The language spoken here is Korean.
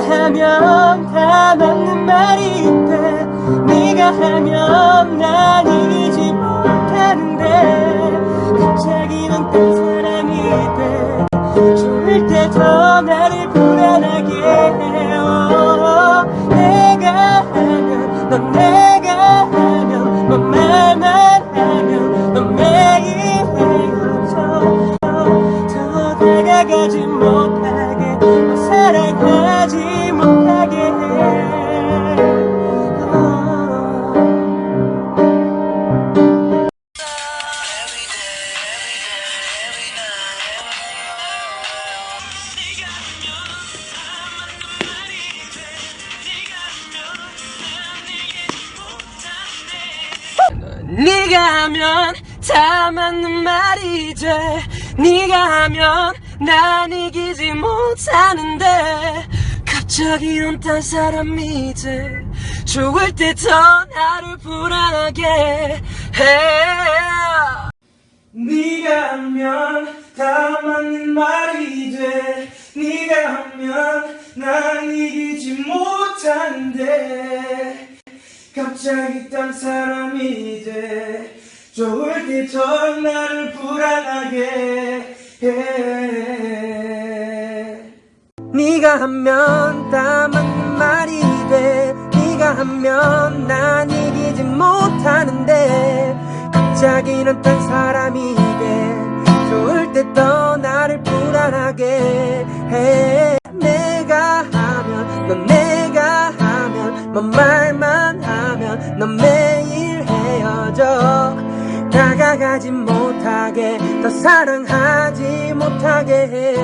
하면 다 맞는 말인데 네가 하면 난 이기지 못하는데 갑자기 넌딴 사람이 돼. 좋을 때 더 나를 불안하게 해요. 내가 하면 넌내 네가 하면 다 맞는 말이지. 네가 하면 난 이기지 못하는데 갑자기 넌딴 사람이 돼 좋을 때더 나를 불안하게 해. 네가 하면 다 맞는 말이 돼 네가 하면 난 이기지 못하는데 갑자기 딴 사람이 돼 좋을 때더 나를 불안하게 해. 네가 하면 다 맞는 말이 돼. 네가 하면 난 이기지 못하는데 갑자기 넌딴 사람이 돼 좋을 때더 나를 불안하게 해. 내가 하면 넌 내가 하면 뭔말 헤어져 다가가지 못하게 더 사랑하지 못하게 해.